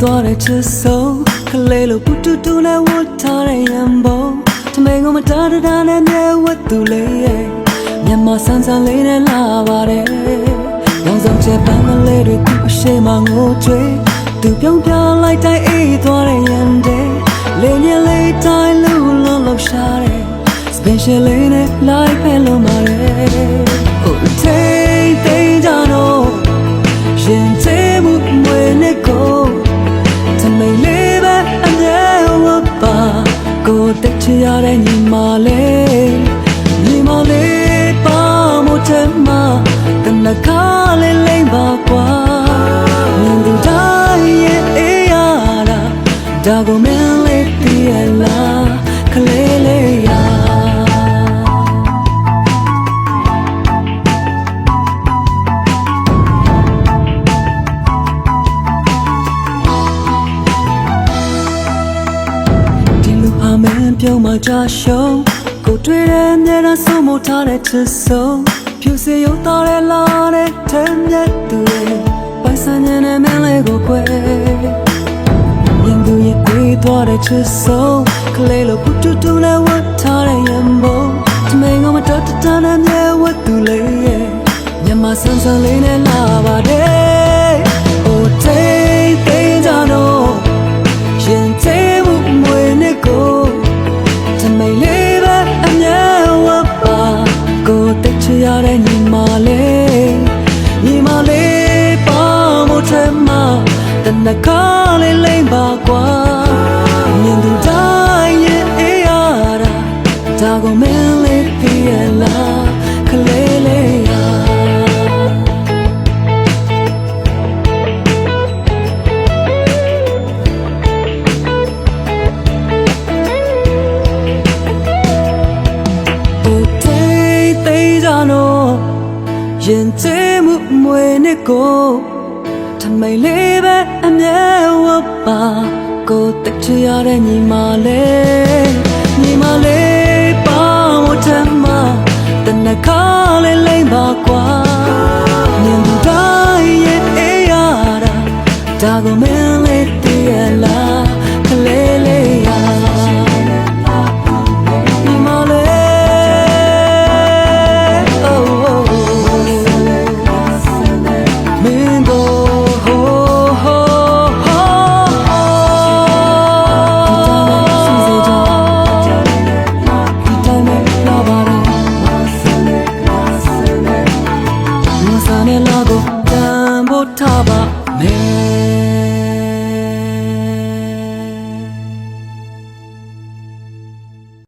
သွားတဲ့ချစ်ဆုံးကလေးလိုပူတူတူနဲ့ဝတ်ထားတဲ့ရံပုံတမင်ကမတားတာနဲ့မြဲဝတ်သူလေးရဲ့မြန်မာဆန်းဆန်းလေးနဲ့လာပါတယ်ရောင်စုံချက်ပန်းကလေးတွေသူ့အရှိမငိုချွေသူပြုံးပြလိုက်တိုင်းအေးသွားတဲ့ရံတဲ့လေးညလေးတိုင်းလူလုံးလုံးရှာတဲ့ special လေးနဲ့ live ဖဲလုံးပါတယ် Oh take take ကြတော့ ဒါကိုမင်းလေးပြရလားခလေးလေးရာဒီလူဟာမင်းပြုံးမှကြရှုံးကိုတွေ့တဲ့အမြဲတမ်းဆုံးမထားတဲ့ချစ်ဆုံးဖြူစင်ရုံသားတဲ့လာတဲ့တမ်းမြတ်သူရဲ့ပိုင်ဆိုင်တဲ့မင်းလေးကိုခွဲရင်သူရဲ့ပြေး သွားတဲ့ချစ်ဆုံးကလေးလိုပူတူတူနဲ့ဝတ်ထားတဲ့ရံပုံတမင်ကမတတ်တန်နဲ့မြဲဝတ်သူလေးရဲ့ညမဆန်းဆန်းလေးနဲ့လာပါတယ် Oh take take ကြတော့ရင်သေးမှုမွေနဲ့ကိုတမိန်လေးပဲအမြဲဝတ်ပါကိုတက်ချရတဲ့ညီမလေးညီမလေးပါမို့ထဲမှာတနခါ ရင်သေးမှုမွေနဲ့ကိုထမိန်လေးပဲအမြဲဝတ်ပါကိုတက်ချရတဲ့ညီမလေး